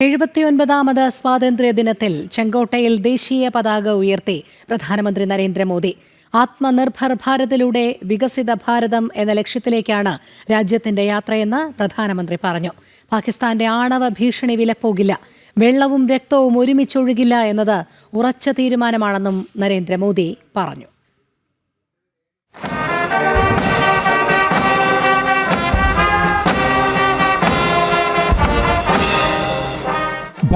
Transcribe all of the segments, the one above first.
എഴുപത്തിയൊൻപതാമത് സ്വാതന്ത്ര്യ ദിനത്തിൽ ചെങ്കോട്ടയിൽ ദേശീയ പതാക ഉയർത്തി പ്രധാനമന്ത്രി നരേന്ദ്രമോദി. ആത്മനിർഭർ ഭാരതിലൂടെ വികസിത ഭാരതം എന്ന ലക്ഷ്യത്തിലേക്കാണ് രാജ്യത്തിന്റെ യാത്രയെന്ന് പ്രധാനമന്ത്രി പറഞ്ഞു. പാകിസ്ഥാന്റെ ആണവ ഭീഷണി വിലപ്പോകില്ല. വെള്ളവും രക്തവും ഒരുമിച്ചൊഴുകില്ല എന്നത് ഉറച്ച തീരുമാനമാണെന്നും നരേന്ദ്രമോദി പറഞ്ഞു.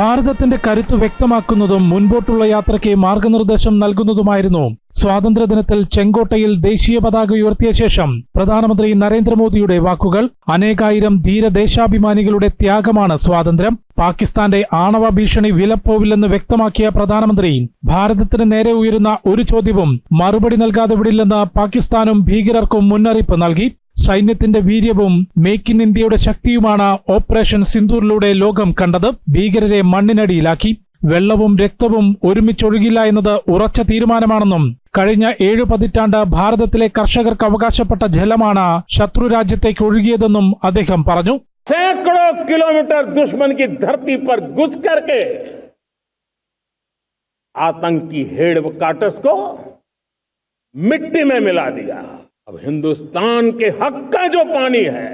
ഭാരതത്തിന്റെ കരുത്ത് വ്യക്തമാക്കുന്നതും മുൻപോട്ടുള്ള യാത്രയ്ക്ക് മാർഗനിർദ്ദേശം നൽകുന്നതുമായിരുന്നു. സ്വാതന്ത്ര്യദിനത്തിൽ ചെങ്കോട്ടയിൽ ദേശീയ പതാക ഉയർത്തിയ ശേഷം പ്രധാനമന്ത്രി നരേന്ദ്രമോദിയുടെ വാക്കുകൾ അനേകായിരം ധീരദേശാഭിമാനികളുടെ ത്യാഗമാണ് സ്വാതന്ത്ര്യം. പാകിസ്ഥാന്റെ ആണവ ഭീഷണി വിലപ്പോവില്ലെന്ന് വ്യക്തമാക്കിയ പ്രധാനമന്ത്രി ഭാരതത്തിന് നേരെ ഉയരുന്ന ഒരു ചോദ്യവും മറുപടി നൽകാതെ വിടില്ലെന്ന് പാകിസ്ഥാനും ഭീകരർക്കും മുന്നറിയിപ്പ് നൽകി. സൈന്യത്തിന്റെ വീര്യവും മേക്ക് ഇൻ ഇന്ത്യയുടെ ശക്തിയുമാണ് ഓപ്പറേഷൻ സിന്ദൂറിലൂടെ ലോകം കണ്ടത് ഭീകരരെ മണ്ണിനടിയിലാക്കി വെള്ളവും രക്തവും ഒരുമിച്ചൊഴുകില്ല എന്നത് ഉറച്ച തീരുമാനമാണെന്നും കഴിഞ്ഞ ഏഴു പതിറ്റാണ്ട് ഭാരതത്തിലെ കർഷകർക്ക് അവകാശപ്പെട്ട ജലമാണ് ശത്രു രാജ്യത്തേക്ക് ഒഴുകിയതെന്നും അദ്ദേഹം പറഞ്ഞു सैकड़ों किलोमीटर दुश्मन की धरती पर घुस करके आतंकी हेड काटस को मिट्टी में मिला दिया अब हिंदुस्तान के हक का जो पानी है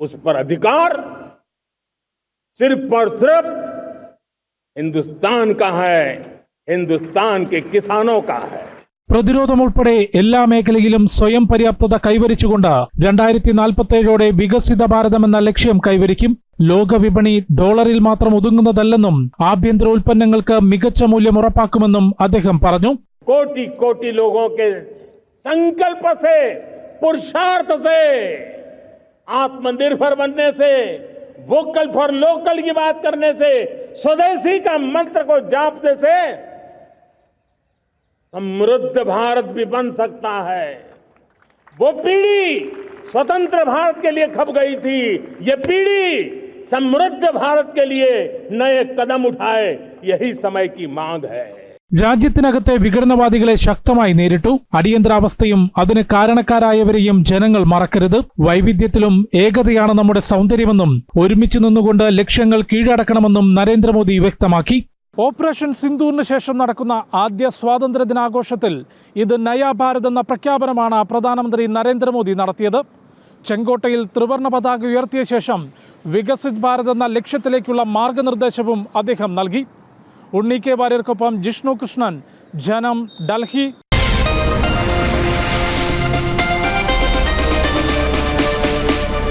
उस पर अधिकार सिर्फ और सिर्फ हिंदुस्तान का है हिंदुस्तान के किसानों का है പ്രതിരോധം ഉൾപ്പെടെ എല്ലാ മേഖലയിലും സ്വയം പര്യാപ്തത കൈവരിച്ചുകൊണ്ട് രണ്ടായിരത്തി നാൽപ്പത്തേഴോടെ വികസിത ഭാരതം എന്ന ലക്ഷ്യം കൈവരിക്കും ലോക വിപണി ഡോളറിൽ മാത്രം ഒതുങ്ങുന്നതല്ലെന്നും ആഭ്യന്തര ഉൽപ്പന്നങ്ങൾക്ക് മികച്ച മൂല്യം ഉറപ്പാക്കുമെന്നും അദ്ദേഹം പറഞ്ഞു कोटि कोटि लोगों के संकल्प से, पुरुषार्थ से, आत्मनिर्भर बनने से वोकल फॉर लोकल की बात करने से, स्वदेशी का मंत्र को जापने से, समृद्ध भारत भी बन सकता है। वो पीढ़ी स्वतंत्र भारत के लिए खप गई थी। ये पीढ़ी समृद्ध भारत के लिए नए कदम उठाए। यही समय की मांग है। രാജ്യത്തിനകത്തെ വിഘടനവാദികളെ ശക്തമായി നേരിട്ടു. അടിയന്തരാവസ്ഥയും അതിന് കാരണക്കാരായവരെയും ജനങ്ങൾ മറക്കരുത്. വൈവിധ്യത്തിലും ഏകതയാണ് നമ്മുടെ സൗന്ദര്യമെന്നും ഒരുമിച്ച് നിന്നുകൊണ്ട് ലക്ഷ്യങ്ങൾ കീഴടക്കണമെന്നും നരേന്ദ്രമോദി വ്യക്തമാക്കി. ഓപ്പറേഷൻ സിന്ദൂറിന് ശേഷം നടക്കുന്ന ആദ്യ സ്വാതന്ത്ര്യ ദിനാഘോഷത്തിൽ ഇത് നയാ ഭാരത് എന്ന പ്രഖ്യാപനമാണ് പ്രധാനമന്ത്രി നരേന്ദ്രമോദി നടത്തിയത്. ചെങ്കോട്ടയിൽ ത്രിവർണ പതാക ഉയർത്തിയ ശേഷം വികസിത് ഭാരത് എന്ന ലക്ഷ്യത്തിലേക്കുള്ള മാർഗനിർദ്ദേശവും അദ്ദേഹം നൽകി. ഉണ്ണി കെ വാര്യർക്കൊപ്പം ജിഷ്ണു കൃഷ്ണൻ ജനം ഡൽഹി